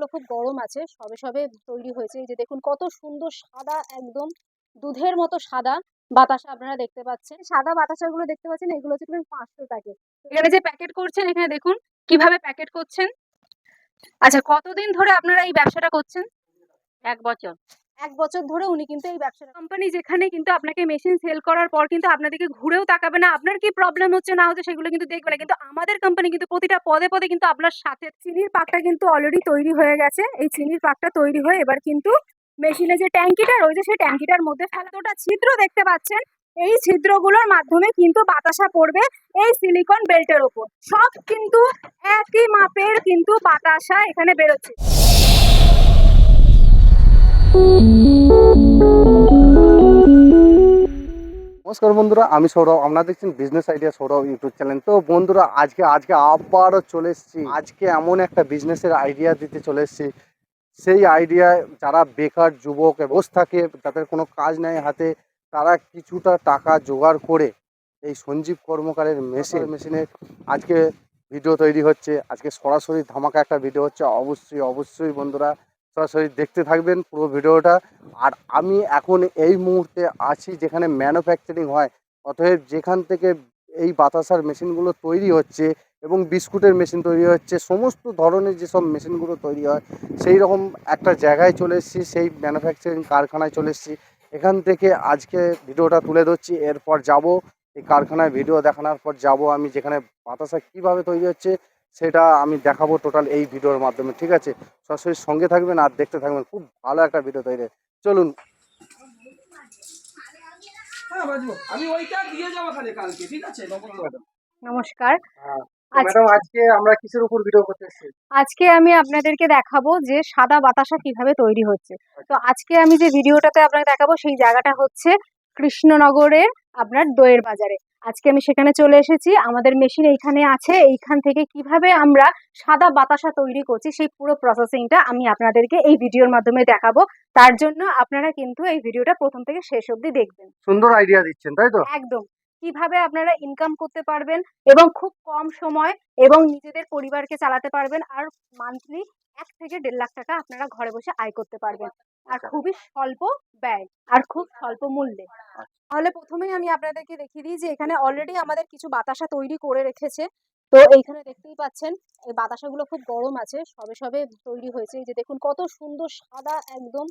বাতাসাগুলো খুব গরম আছে, সবে সবে তৈরি হয়েছে। এই যে দেখুন কত সুন্দর সাদা একদম দুধের মতো সাদা বাতাসা আপনারা দেখতে পাচ্ছেন। সাদা বাতাসাগুলো দেখতে পাচ্ছেন, এগুলো হচ্ছে পাঁচশো প্যাকেট। এখানে যে প্যাকেট করছেন, এখানে দেখুন কীভাবে প্যাকেট করছেন। আচ্ছা কতদিন ধরে আপনারা এই ব্যবসাটা করছেন? এক বছর। এক বছর ধরে উনি কিন্তু এই ব্যবসাটা কোম্পানি যেখানে কিন্তু আপনাকে মেশিন সেল করার পর কিন্তু আপনাদেরকে ঘুরেও তাকাবে না। আপনার কি প্রবলেম হচ্ছে না হচ্ছে সেগুলো কিন্তু দেখবে না। কিন্তু আমাদের কোম্পানি কিন্তু প্রতিটা পদে পদে কিন্তু আপনার সাথে চিনির পাকটা কিন্তু অলরেডি তৈরি হয়ে গেছে। এই চিনির পাকটা তৈরি হয়ে এবার কিন্তু মেশিনে যে ট্যাঙ্কিটা রয়েছে, সেই ট্যাঙ্কিটার মধ্যে ফেলাতোটা ছিদ্র দেখতে পাচ্ছেন। এই ছিদ্রগুলোর মাধ্যমে কিন্তু বাতাসা পড়বে এই সিলিকন বেল্টের ওপর। সব কিন্তু একই মাপের কিন্তু বাতাসা এখানে বেরোচ্ছে। নমস্কার বন্ধুরা, আমি সৌরভ। আপনারা দেখছেন business idea Sourav YouTube channel তো বন্ধুরা, আজকে আজকে আবারও চলে এসেছি। আজকে এমন একটা বিজনেসের আইডিয়া দিতে চলে এসেছি। সেই আইডিয়া যারা বেকার যুবক বসে থাকে তাদের কোনো কাজ নেই হাতে, তারা কিছুটা টাকা জোগাড় করে এই সঞ্জীব কর্মকারের মেশিন মেশিনে আজকে ভিডিও তৈরি হচ্ছে। আজকে সরাসরি ধামাকা একটা ভিডিও হচ্ছে। অবশ্যই অবশ্যই বন্ধুরা সরাসরি দেখতে থাকবেন পুরো ভিডিওটা। আর আমি এখন এই মুহূর্তে আছি যেখানে ম্যানুফ্যাকচারিং হয়, অতএব যেখান থেকে এই বাতাসার মেশিনগুলো তৈরি হচ্ছে এবং বিস্কুটের মেশিন তৈরি হচ্ছে, সমস্ত ধরনের যেসব মেশিনগুলো তৈরি হয় সেই রকম একটা জায়গায় চলে এসেছি, সেই ম্যানুফ্যাকচারিং কারখানায় চলে এসেছি। এখান থেকে আজকে ভিডিওটা তুলে ধরছি, এরপর যাব, এই কারখানায় ভিডিও দেখানোর পর যাব আমি যেখানে বাতাসা কীভাবে তৈরি হচ্ছে সেটা আমি দেখাবো টোটাল এই ভিডিওর মাধ্যমে ঠিক আছে? সরাসরি সঙ্গে থাকবেন আর দেখতে থাকবেন খুব ভালো একটা ভিডিও তৈরি চলুন। হ্যাঁ বাজবো। আমি ওইটা দিয়ে যাব খালি কালকে ঠিক আছে? নমস্কার। আচ্ছা। ম্যাডাম আজকে আমরা কিসের উপর ভিডিও করতে আজকে আমি আপনাদেরকে দেখাবো যে সাদা বাতাসা কীভাবে তৈরি হচ্ছে। তো আজকে আমি যে ভিডিওটাতে আপনাকে দেখাবো সেই জায়গাটা হচ্ছে কৃষ্ণনগরের আপনার দইয়ের বাজারে। আজকে আমি সেখানে চলে এসেছি। আমাদের মেশিন এইখানে আছে। এইখান থেকে কীভাবে আমরা সাদা বাতাসা তৈরি করছি সেই পুরো প্রসেসিংটা আমি আপনাদেরকে এই ভিডিওর মাধ্যমে দেখাবো। তার জন্য আপনারা কিন্তু এই ভিডিওটা প্রথম থেকে শেষ অবধি দেখবেন। সুন্দর আইডিয়া দিচ্ছেন তাই তো? একদম। কীভাবে আপনারা ইনকাম করতে পারবেন এবং খুব কম সময় এবং নিজেদের পরিবারকে চালাতে পারবেন। আর মান্থলি এক থেকে দেড় লাখ টাকা আপনারা ঘরে বসে আয় করতে পারবেন। আর খুবই স্বল্প ব্যয় আর খুব স্বল্প মূল্যে। তাহলে প্রথমেই আমি আপনাদেরকে দেখিয়ে দিই যে এখানে অলরেডি আমাদের কিছু বাতাসা তৈরি করে রেখেছে। তো এইখানে দেখতেই পাচ্ছেন এই বাতাসাগুলো খুব গরম আছে সবে সবে তৈরি হয়েছে। এই যে দেখুন কত সুন্দর সাদা একদম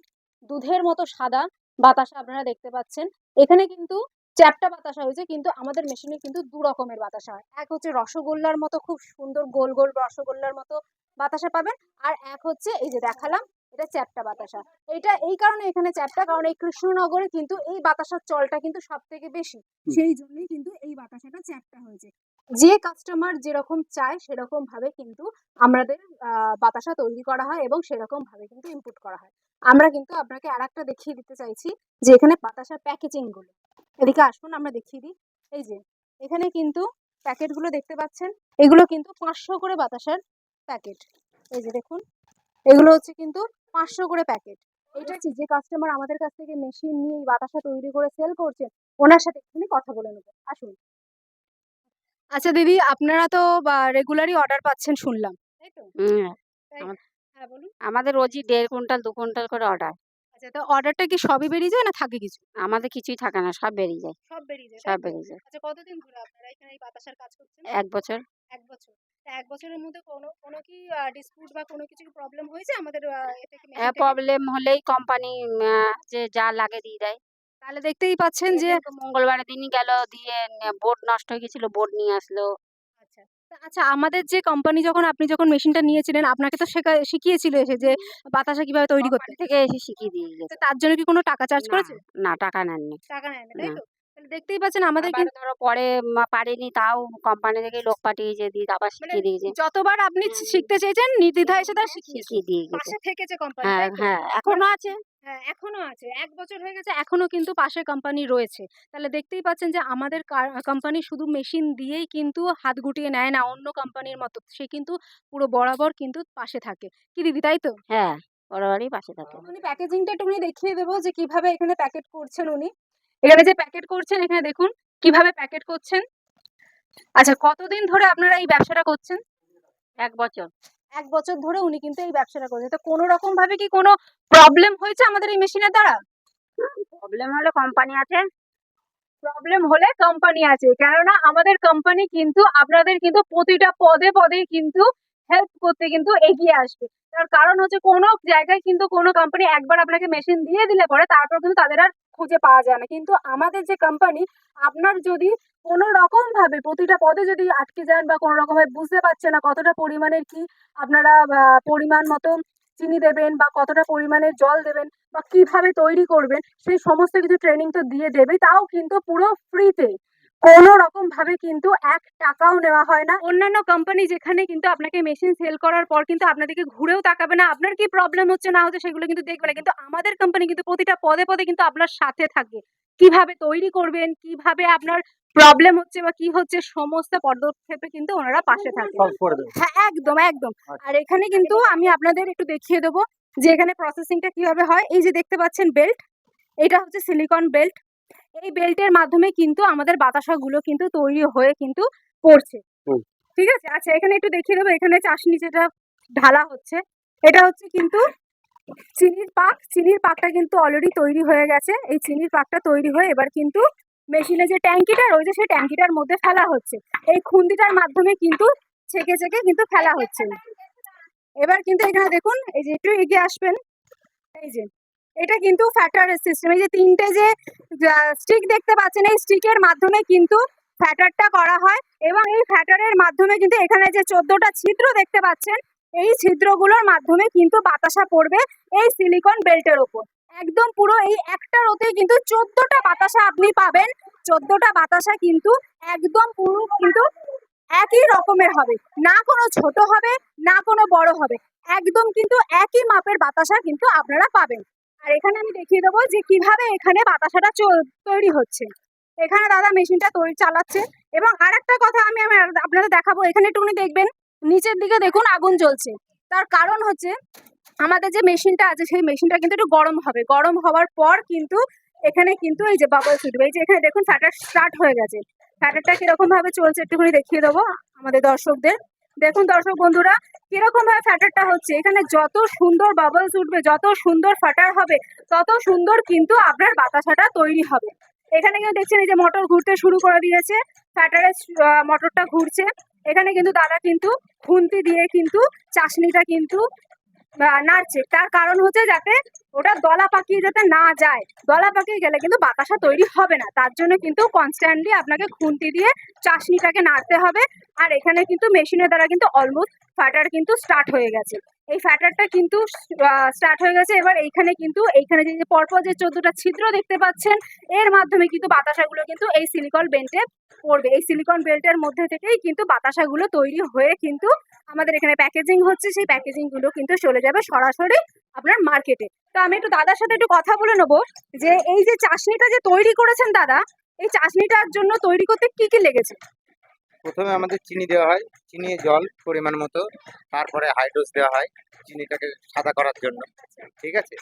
দুধের মতো সাদা বাতাসা আপনারা দেখতে পাচ্ছেন। এখানে কিন্তু চ্যাপটা বাতাসা হয়েছে কিন্তু আমাদের মেশিনে কিন্তু দু রকমের বাতাসা হয়। এক হচ্ছে রসগোল্লার মতো খুব সুন্দর গোল গোল রসগোল্লার মতো বাতাসা পাবেন আর এক হচ্ছে এই যে দেখালাম এটা চ্যাপটা বাতাসা। এটা এই কারণে এখানে চ্যাপটা কারণ এই কৃষ্ণনগরে কিন্তু এই বাতাসার চলটা কিন্তু সব থেকে বেশি সেই জন্যই কিন্তু এই বাতাসাটা চ্যাপটা হয়েছে। যে কাস্টমার যেরকম চায় সেরকম ভাবে কিন্তু আমাদের বাতাসা তৈরি করা হয় এবং সেরকম ভাবে কিন্তু ইনপুট করা হয়। আমরা কিন্তু আপনাকে আর একটা দেখিয়ে দিতে চাইছি যে এখানে বাতাসার প্যাকেজিংগুলো। এদিকে আসুন আমরা দেখিয়ে দিই। এই যে এখানে কিন্তু প্যাকেটগুলো দেখতে পাচ্ছেন? এগুলো কিন্তু পাঁচশো করে বাতাসার প্যাকেট এই যে দেখুন এগুলো হচ্ছে কিন্তু পাঁচশো করে প্যাকেট। এটা যে কাস্টমার আমাদের কাছ থেকে মেশিন নিয়ে এই বাতাসা তৈরি করে সেল করছে ওনার সাথে একটুখানি কথা বলে নেব। আসুন। আচ্ছা দিদি আপনারা তো রেগুলারই অর্ডার পাচ্ছেন শুনলাম। তাই তো? হ্যাঁ বলুন। আমাদের রোজই দেড় কুইন্টাল দু কুইন্টাল করে অর্ডার আচ্ছা তো অর্ডারটা কি সবই বেরিয়ে যায় না থাকে কিছু? আমাদের কিছুই থাকে না সব বেরিয়ে যায়। সব বেরিয়ে যায় সব বেরিয়ে যায়। আচ্ছা কতদিন ধরে আপনারা এখানে এই বাতাসার কাজ করছেন? এক বছর। এক বছর। এক বছরের মধ্যে কোনো কোনো কি ডিসপিউট বা কোনো কিছু প্রবলেম হয়েছে আমাদের থেকে? প্রবলেম হলেই কোম্পানি যে যা লাগে দিয়ে দেয়। তাহলে দেখতেই পাচ্ছেন যে মঙ্গলবারের দিনই গেল দিয়ে বোর্ড নষ্ট হয়ে গেছিল বোর্ড নিয়ে আসলো। আচ্ছা আমাদের যে কোম্পানি যখন আপনি যখন মেশিনটা নিয়েছিলেন আপনাকে তো শেখা- শিখিয়েছিল এসে যে বাতাসা কীভাবে তৈরি করতে থেকে এসে শিখিয়ে দিয়ে তো গেছে তার জন্য কি কোনো টাকা চার্জ করেছে? না টাকা নেননি। টাকা নেয় না তাই না। তো? তাহলে দেখতেই পাচ্ছেন আমাদের আবার কিন্তু ধরো পরে মা পারেনি তাও কোম্পানি থেকে লোক পাঠিয়েছে দিয়ে আবার মানে শিখিয়ে দিয়েছে। যতবার আপনি শিখতে চেয়েছেন নির্দ্বিধায় এসে তার শিখিয়ে শিখিয়ে দিয়ে গেছে পাশে থেকেছে কোম্পানি হ্যাঁ হ্যাঁ এখনও আছে। হ্যাঁ এখনও আছে। এক বছর হয়ে গেছে এখনও কিন্তু পাশে কোম্পানি রয়েছে। তাহলে দেখতেই পাচ্ছেন যে আমাদের কোম্পানি শুধু মেশিন দিয়েই কিন্তু হাত গুটিয়ে নেয় না অন্য কোম্পানির মতো। সে কিন্তু পুরো বরাবর কিন্তু পাশে থাকে। কি দিদি তাই তো? হ্যাঁ বরাবরই পাশে থাকে। উনি প্যাকেজিংটা একটু উনি দেখিয়ে দেবো যে কীভাবে এখানে প্যাকেট করছেন উনি। এখানে যে প্যাকেট করছেন এখানে দেখুন কীভাবে প্যাকেট করছেন। আচ্ছা কতদিন ধরে আপনারা এই ব্যবসাটা করছেন? এক বছর। এক বছর ধরে উনি কিন্তু এই ব্যবসাটা করছেন। তো কোনো রকম ভাবে কি কোনো প্রবলেম হয়েছে আমাদের এই মেশিনের দ্বারা? প্রবলেম হলে কোম্পানি আছে। প্রবলেম হলে কোম্পানি আছে কেননা আমাদের কোম্পানি কিন্তু আপনাদের কিন্তু প্রতিটা পদে পদে কিন্তু হেল্প করতে কিন্তু এগিয়ে আসবে। তার কারণ হচ্ছে কোনো জায়গায় কিন্তু কোনো কোম্পানি একবার আপনাকে মেশিন দিয়ে দিলে পরে তারপর কিন্তু তাদের আর খুঁজে পাওয়া যায় না। কিন্তু আমাদের যে কোম্পানি আপনার যদি কোনো রকমভাবে প্রতিটা পদে যদি আটকে যান বা কোনো রকমভাবে বুঝতে পারছে না কতটা পরিমাণের কি আপনারা পরিমাণ মতো চিনি দেবেন বা কতটা পরিমাণের জল দেবেন বা কীভাবে তৈরি করবেন, সেই সমস্ত কিছু ট্রেনিং তো দিয়ে দেবে। তাও কিন্তু পুরো ফ্রিতে কোনো রকম ভাবে কিন্তু এক টাকাও নেওয়া হয় না। অন্যান্য কোম্পানি যেখানে কিন্তু আপনাকে মেশিন সেল করার পর কিন্তু আপনাদেরকে ঘুরেও তাকাবে না। আপনার কি প্রবলেম হচ্ছে না হচ্ছে সেগুলো কিন্তু দেখবে না। কিন্তু আমাদের কোম্পানি কিন্তু প্রতিটা পদে পদে কিন্তু আপনার সাথে থাকবে কীভাবে তৈরি করবেন কীভাবে আপনার প্রবলেম হচ্ছে বা কি হচ্ছে সমস্ত পদক্ষেপে কিন্তু ওনারা পাশে দেবে। হ্যাঁ একদম একদম। আচ্ছা। আর এখানে কিন্তু আমি আপনাদের একটু দেখিয়ে দেবো যে এখানে প্রসেসিংটা কীভাবে হয়। এই যে দেখতে পাচ্ছেন বেল্ট এটা হচ্ছে সিলিকন বেল্ট এই বেল্টের মাধ্যমে কিন্তু আমাদের বাতাসাগুলো কিন্তু তৈরি হয়ে কিন্তু পড়ছে। ঠিক আছে? আচ্ছা এখানে একটু দেখিয়ে দেবো। এখানে চাশনি যেটা ঢালা হচ্ছে। এটা হচ্ছে কিন্তু চিনির পাক। চিনির পাকটা কিন্তু অলরেডি তৈরি হয়ে গেছে। এই চিনির পাকটা তৈরি হয়ে এবার কিন্তু মেশিনে যে ট্যাঙ্কিটা রয়েছে সেই ট্যাঙ্কিটার মধ্যে ফেলা হচ্ছে। এই খুন্দিটার মাধ্যমে কিন্তু ছেঁকে ছেঁকে কিন্তু ফেলা হচ্ছে। এবার কিন্তু এখানে দেখুন এই যে একটু এগিয়ে আসবেন। এই যে এটা কিন্তু ফ্যাটার সিস্টেম এই যে তিনটে যে স্টিক দেখতে পাচ্ছেন, এই স্টিকের মাধ্যমে কিন্তু ফ্যাটারটা করা হয় এবং এই ফ্যাটারের মাধ্যমে কিন্তু এখানে যে চোদ্দটা ছিদ্র দেখতে পাচ্ছেন, এই ছিদ্রগুলোর মাধ্যমে কিন্তু বাতাসা পড়বে এই সিলিকন বেল্টের ওপর একদম পুরো এই একটা রোতে কিন্তু চোদ্দটা বাতাসা আপনি পাবেন, চোদ্দটা বাতাসা কিন্তু একদম পুরো কিন্তু একই রকমের হবে। না কোনো ছোট হবে, না কোনো বড় হবে। একদম কিন্তু একই মাপের বাতাসা কিন্তু আপনারা পাবেন। আর এখানে আমি দেখিয়ে দেবো যে কীভাবে এখানে বাতাসাটা তৈরি হচ্ছে। এখানে দাদা মেশিনটা তৈরি চালাচ্ছে এবং আর একটা কথা আমি আপনাদের দেখাবো, এখানে একটুখানি দেখবেন, নিচের দিকে দেখুন আগুন জ্বলছে। তার কারণ হচ্ছে আমাদের যে মেশিনটা আছে, সেই মেশিনটা কিন্তু একটু গরম হবে। গরম হওয়ার পর কিন্তু এখানে কিন্তু এই যে বাবলস উঠবে এই যে এখানে দেখুন ফ্যাটার স্টার্ট হয়ে গেছে। ফ্যাটারটা কীরকম ভাবে চলছে একটুখানি দেখিয়ে দেবো আমাদের দর্শকদের। দেখুন দর্শক বন্ধুরা, কীরকম ভাবে ফ্যাটারটা হচ্ছে? এখানে যত সুন্দর বাবলস উঠবে, যত সুন্দর ফ্যাটার হবে, তত সুন্দর কিন্তু আপনার বাতাসাটা তৈরি হবে। এখানে কিন্তু দেখছেন এই যে মোটর ঘুরতে শুরু করে দিয়েছে ফ্যাটারের মোটরটা ঘুরছে। এখানে কিন্তু দাদা কিন্তু, খুন্তি দিয়ে কিন্তু চাশনিটা কিন্তু নাড়ছে। তার কারণ হচ্ছে যাতে ওটা দলা পাকিয়ে যাতে না যায়। দলা পাকিয়ে গেলে কিন্তু বাতাসা তৈরি হবে না। তার জন্য কিন্তু কনস্ট্যান্টলি আপনাকে খুন্তি দিয়ে চাশনিটাকে নাড়তে হবে। আর এখানে কিন্তু মেশিনের দ্বারা কিন্তু অলমোস্ট ফাটার কিন্তু স্টার্ট হয়ে গেছে। এই ফ্যাটারটা কিন্তু স্টার্ট হয়ে গেছে। এবার এইখানে কিন্তু, এইখানে যে পরপর যে চোদ্দটা ছিদ্র দেখতে পাচ্ছেন, এর মাধ্যমে কিন্তু বাতাসাগুলো কিন্তু এই সিলিকন বেল্টে পড়বে। এই সিলিকন বেল্টের মধ্যে থেকেই কিন্তু বাতাসাগুলো তৈরি হয়ে কিন্তু আমাদের এখানে প্যাকেজিং হচ্ছে। সেই প্যাকেজিংগুলো কিন্তু চলে যাবে সরাসরি আপনার মার্কেটে তো আমি একটু দাদার সাথে একটু কথা বলে নেব যে, এই যে চাশনিটা যে তৈরি করেছেন দাদা, এই চাশনিটার জন্য তৈরি করতে কি কি লেগেছে? প্রথমে আমাদের চিনি দেওয়া হয়। চিনি জল পরিমাণ মতো। তারপরে হাইড্রোস দেওয়া হয় চিনিটাকে সাদা করার জন্য। ঠিক আছে?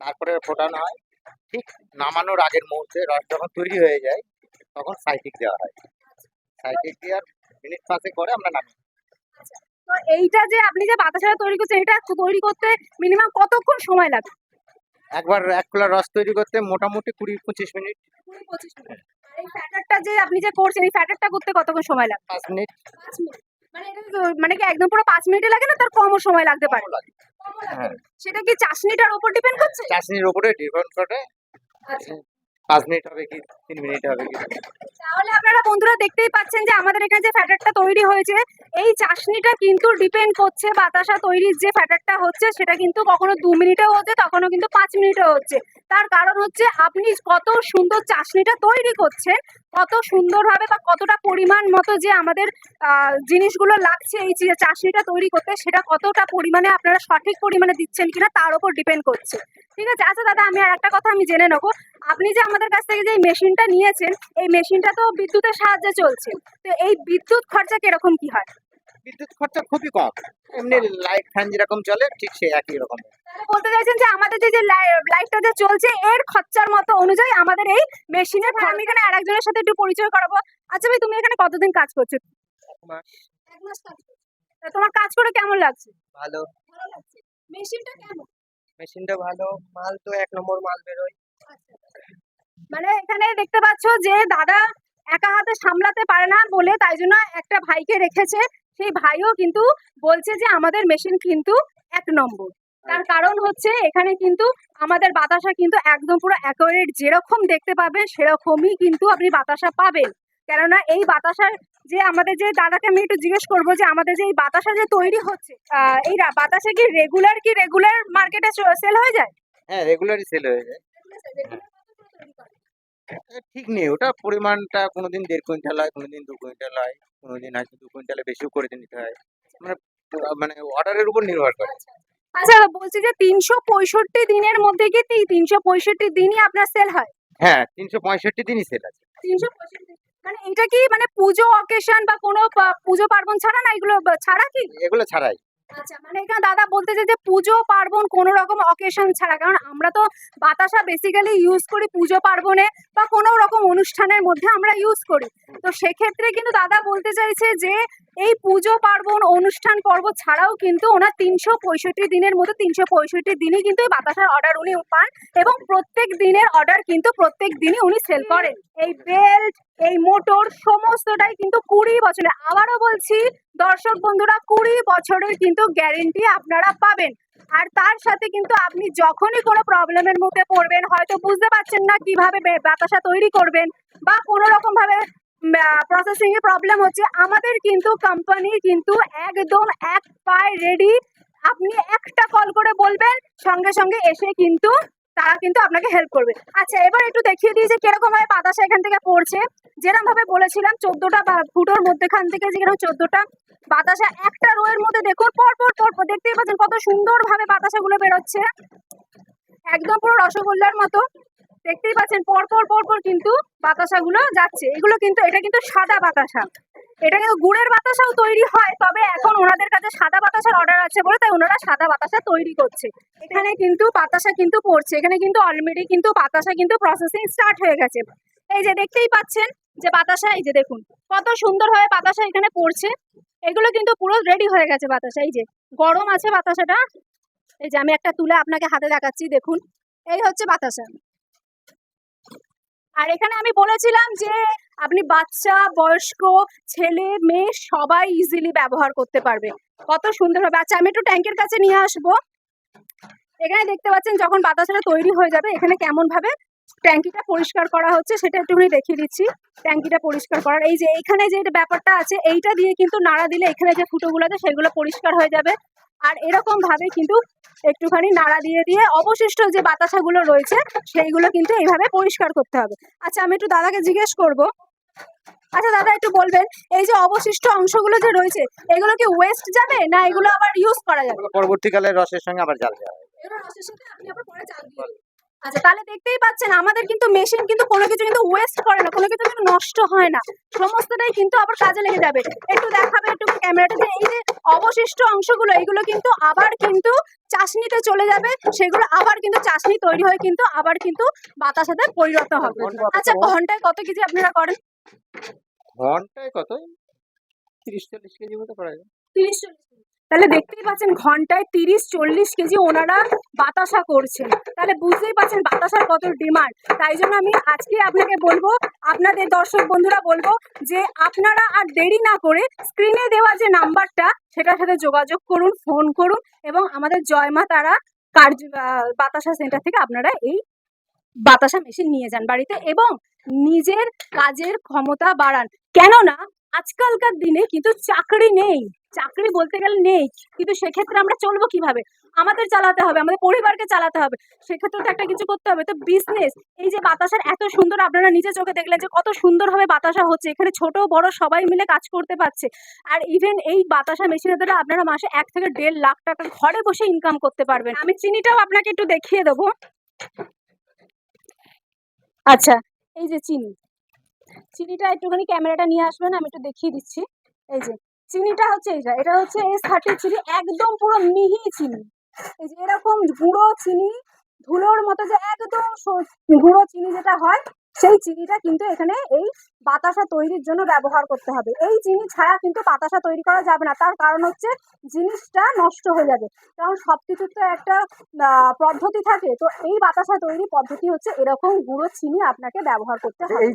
তারপরে ফোটানো হয়। ঠিক নামানোর আগের মুহূর্তে রস যখন তৈরি হয়ে যায় তখন সাইটিক দেওয়া হয়। সাইটিক দেওয়ার মিনিট পাঁচেক পরে আমরা নামি। তো এইটা যে আপনি যে বাতাসাটা তৈরি করছেন এটা তৈরি করতে মিনিমাম কতক্ষণ সময় লাগে? একবার এক কুলা রস তৈরি করতে মোটামুটি কুড়ি পঁচিশ মিনিট। কুড়ি পঁচিশ মিনিট। এই ফ্যাটারটা যে আপনি যে করছেন এই ফ্যাটারটা করতে কতক্ষণ সময় লাগে পাঁচ মিনিট। পাঁচ মিনিট। মানে এটা তো- মানে কি একদম পুরো পাঁচ মিনিটে লাগে না? তার কমও সময় লাগতে পারে। কমও লাগে। হ্যাঁ। সেটা কি চাশনিটার উপর ডিপেন্ড করছে? চাশনির ওপরে ডিপেন্ড করে। আচ্ছা। পাঁচ মিনিট হবে কি, তিন মিনিট হবে কি? তাহলে আপনারা বন্ধুরা দেখতেই পাচ্ছেন যে আমাদের এখানে যে ফ্যাটারটা তৈরি হয়েছে, এই চাশনিটা কিন্তু ডিপেন্ড করছে বাতাসা তৈরির যে ফ্যাটারটা হচ্ছে, সেটা কিন্তু কখনো দু মিনিটেও হচ্ছে কখনো কিন্তু পাঁচ মিনিটেও হচ্ছে। তার কারণ হচ্ছে আপনি কত সুন্দর চাশনিটা তৈরি করছেন, কত সুন্দরভাবে বা কতটা পরিমাণ মতো যে আমাদের জিনিসগুলো লাগছে এই যে চাশনিটা তৈরি করতে, সেটা কতটা পরিমাণে আপনারা সঠিক পরিমাণে দিচ্ছেন কিনা তার উপর ডিপেন্ড করছে। ঠিক আছে? আচ্ছা দাদা, আমি আর একটা কথা আমি জেনে নেব। আপনি যে আমাদের কাছ থেকে যে মেশিনটা নিয়েছেন এই মেশিনটা তো বিদ্যুতের সাহায্যে চলছে। তো এই বিদ্যুৎ খরচা কীরকম কি হয়? বিদ্যুৎ খরচা খুবই কম। এমনি লাইট ফ্যান যেরকম চলে ঠিক সেই একই রকম। বলতে চাইছেন যে আমাদের যে যে লাইটটা যে চলছে এর খরচার মতো অনুযায়ী আমাদের এই মেশিনের আমি এখানে আরেকজনের সাথে একটু পরিচয় করাবো। আচ্ছা ভাই তুমি এখানে কতদিন কাজ করছ? মাস। এক মাস কাজ। তোমার কাজ করে কেমন লাগছে? ভালো। ভালো লাগছে। মেশিনটা কেমন? মেশিনটা ভালো। মাল তো এক নম্বর মাল বেরোয়। মানে এখানে দেখতে পাচ্ছ যে দাদা একা হাতে সামলাতে পারে না বলে তাই জন্য একটা ভাইকে রেখেছে। সেই ভাইও কিন্তু বলছে যে আমাদের মেশিন কিন্তু এক নম্বর। তার কারণ হচ্ছে এখানে কিন্তু আমাদের বাতাসা কিন্তু একদম পুরো অ্যাকোরেট যেরকম দেখতে পাবেন সেরকমই কিন্তু আপনি বাতাসা পাবেন। কেননা এই বাতাসার যে আমাদের যে দাদাকে আমি একটু জিজ্ঞেস করব যে আমাদের যে এই বাতাসা যে তৈরি হচ্ছে এই বাতাসা কি রেগুলার কি রেগুলার মার্কেটে সেল হয়ে যায়? হ্যাঁ রেগুলারই সেল হয়ে যায়। ঠিক নেই। ওটা পরিমাণটা কোনোদিন দেড় কুইন্টাল হয় কোনোদিন দু কুইন্টাল হয় কোনোদিন হয়তো দু কুইন্টালে বেশিও করে নিতে হয়। মানে মানে অর্ডারের উপর নির্ভর করে। আচ্ছা বলছি যে তিনশো পঁয়ষট্টি দিনের মধ্যে কি তিনশো পঁয়ষট্টি দিনই আপনার সেল হয়? হ্যাঁ তিনশো পঁয়ষট্টি দিনই সেল আছে। তিনশো পঁয়ষট্টি মানে এটা কি মানে পুজো অকেশন বা কোনো পুজো পার্বণ ছাড়া না এগুলো ছাড়া কি? এগুলো ছাড়াই। আচ্ছা মানে এখানে দাদা পুজো পার্বণ কোনো রকম অকেশন ছাড়া। কারণ আমরা তো বাতাসা বেসিক্যালি ইউজ করি পুজো পার্বণে বা কোনো রকম অনুষ্ঠানের মধ্যে আমরা ইউজ করি। তো সেক্ষেত্রে কিন্তু দাদা বলতে চাইছে যে এই পুজো, পার্বণ, অনুষ্ঠান, পর্ব ছাড়াও কিন্তু ওনার তিনশো পঁয়ষট্টি দিনের মতো তিনশো পঁয়ষট্টি দিনই কিন্তু এই বাতাসার অর্ডার উনি পান এবং প্রত্যেক দিনের অর্ডার কিন্তু প্রত্যেক দিনই উনি সেল করেন। এই বেল্ট এই মোটর সমস্তটাই কিন্তু কুড়ি বছরের আবারও বলছি, দর্শক বন্ধুরা, কুড়ি বছরের কিন্তু গ্যারেন্টি আপনারা পাবেন। আর তার সাথে কিন্তু আপনি যখনই কোনো প্রবলেমের মধ্যে পড়বেন, হয়তো বুঝতে পারছেন না কীভাবে বাতাসা তৈরি করবেন বা কোনো রকম ভাবে প্রসেসিং এ প্রবলেম হচ্ছে। আমাদের কিন্তু কোম্পানি কিন্তু একদম এক পায়ে রেডি আপনি একটা কল করে বলবেন, সঙ্গে সঙ্গে এসে কিন্তু তারা কিন্তু আপনাকে হেল্প করবে। আচ্ছা এবার একটু দেখিয়ে দিই যে কীরকম ভাবে বাতাসা এখান থেকে পড়ছে। যেরকম ভাবে বলেছিলাম, চোদ্দটা ফুটোর মধ্যেখান থেকে যেরকম চোদ্দটা বাতাসা একটা রোয়ের মধ্যে দেখুন, পর পর পর দেখতেই পাচ্ছেন কত সুন্দর ভাবে বাতাসাগুলো বেরোচ্ছে। একদম পুরো রসগোল্লার মতো। দেখতেই পাচ্ছেন, পর পর পর পর কিন্তু বাতাসাগুলো যাচ্ছে। এগুলো কিন্তু, এটা কিন্তু সাদা বাতাসা। এটা কিন্তু গুড়ের বাতাসাও তৈরি হয়, তবে এখন ওনাদের কাছে সাদা বাতাসার অর্ডার আছে বলে তাই ওনারা সাদা বাতাসা তৈরি করছে। এখানে কিন্তু বাতাসা কিন্তু পড়ছে, এখানে কিন্তু অলরেডি কিন্তু বাতাসা কিন্তু প্রসেসিং স্টার্ট হয়ে গেছে। এই যে দেখতেই পাচ্ছেন যে বাতাসা, এই যে দেখুন, কত সুন্দর সুন্দরভাবে বাতাসা এখানে পড়ছে। এগুলো কিন্তু পুরো রেডি হয়ে গেছে বাতাসা, এই যে গরম আছে বাতাসাটা। এই যে আমি একটা তুলে আপনাকে হাতে দেখাচ্ছি, দেখুন। এই হচ্ছে বাতাসা। আর এখানে আমি বলেছিলাম যে আপনি বাচ্চা, বয়স্ক, ছেলে, মেয়ে সবাই ইজিলি ব্যবহার করতে পারবে। কত সুন্দরভাবে আচ্ছা আমি একটু ট্যাঙ্কের কাছে নিয়ে আসব। এখানে দেখতে পাচ্ছেন যখন বাতাসটা তৈরি হয়ে যাবে, এখানে কেমন ভাবে ট্যাঙ্কিটা পরিষ্কার করা হচ্ছে সেটা একটুখানি দেখিয়ে দিচ্ছি। ট্যাঙ্কিটা পরিষ্কার করার। এই যে এখানে যে ব্যাপারটা আছে, এইটা দিয়ে কিন্তু নাড়া দিলে এখানে যে ফুটোগুলো আছে, সেগুলো পরিষ্কার হয়ে যাবে। আর এরকম ভাবে কিন্তু একটুখানি নাড়া দিয়ে দিয়ে অবশিষ্ট যে বাতাসাগুলো রয়েছে সেইগুলো কিন্তু এইভাবে পরিষ্কার করতে হবে। আচ্ছা আমি একটু দাদাকে জিজ্ঞেস করব। আচ্ছা দাদা একটু বলবেন এই যে অবশিষ্ট অংশগুলো যে রয়েছে এগুলো কি ওয়েস্ট যাবে না এগুলো আবার ইউজ করা যাবে? পরবর্তীকালে রসের সঙ্গে আবার জাল দেওয়া রসের সঙ্গে আপনি আবার পরে জাল দিয়ে। আচ্ছা তাহলে দেখতেই পাচ্ছেন আমাদের কিন্তু মেশিন কিন্তু কোনো কিছু কিন্তু ওয়েস্ট করে না কোনো কিছু কিন্তু নষ্ট হয় না। সমস্তটাই কিন্তু আবার কাজে লেগে যাবে। একটু দেখাবে একটু ক্যামেরাটা দিয়ে এই যে অবশিষ্ট অংশগুলো এইগুলো কিন্তু আবার কিন্তু চাশনিতে চলে যাবে সেগুলো আবার কিন্তু চাশনি তৈরি হয়ে কিন্তু আবার কিন্তু বাতাসাতে পরিণত হবে। আচ্ছা ঘন্টায় কত কেজি আপনারা করেন? ঘন্টায় কত? তিরিশ চল্লিশ কেজি মতো করা যায়। তিরিশ চল্লিশ। তাহলে দেখতেই পাচ্ছেন ঘন্টায় তিরিশ, চল্লিশ কেজি ওনারা বাতাসা করছেন। তাহলে বুঝতেই পারছেন বাতাসার কত ডিমান্ড। তাই জন্য আমি আজকে আপনাকে বলব, আপনাদের দর্শক বন্ধুরা বলব যে আপনারা আর দেরি না করে স্ক্রিনে দেওয়া যে নাম্বারটা, সেটার সাথে যোগাযোগ করুন ফোন করুন এবং আমাদের জয়মা তারা কার্য বাতাসা সেন্টার থেকে আপনারা এই বাতাসা মেশিন নিয়ে যান বাড়িতে এবং নিজের কাজের ক্ষমতা বাড়ান। কেননা, আজকালকার দিনে কিন্তু চাকরি নেই। চাকরি বলতে গেলে নেই, কিন্তু সেক্ষেত্রে আমরা চলবো কীভাবে? আমাদের চালাতে হবে, আমাদের পরিবারকে চালাতে হবে, সেক্ষেত্রে তো একটা কিছু করতে হবে। তো বিজনেস এই যে বাতাসার এত সুন্দর, আপনারা নিজে চোখে দেখলেন যে কত সুন্দরভাবে বাতাসা হচ্ছে, এখানে ছোট, বড় সবাই মিলে কাজ করতে পারছে। আর ইভেন এই বাতাসা মেশিনের দ্বারা আপনারা মাসে এক থেকে দেড় লাখ টাকা ঘরে বসে ইনকাম করতে পারবেন। আমি চিনিটাও আপনাকে একটু দেখিয়ে দেবো। আচ্ছা এই যে চিনি, চিনিটা একটুখানি ক্যামেরাটা নিয়ে আসবেন, আমি একটু দেখিয়ে দিচ্ছি। এই যে চিনিটা হচ্ছে এটা এটা হচ্ছে এস থার্টি চিনি একদম পুরো মিহি চিনি। এই যে এরকম গুঁড়ো চিনি ধুলোর মতো যে একদম গুঁড়ো চিনি যেটা হয় সেই চিনিটা কিন্তু এখানে এই বাতাসা তৈরির জন্য ব্যবহার করতে হবে। এই চিনি ছাড়া কিন্তু বাতাসা তৈরি করা যাবে না তার কারণ হচ্ছে জিনিসটা নষ্ট হয়ে যাবে। কারণ সব কিছুর তো একটা পদ্ধতি থাকে তো এই বাতাসা তৈরি পদ্ধতি হচ্ছে এরকম গুঁড়ো চিনি আপনাকে ব্যবহার করতে হবে। এই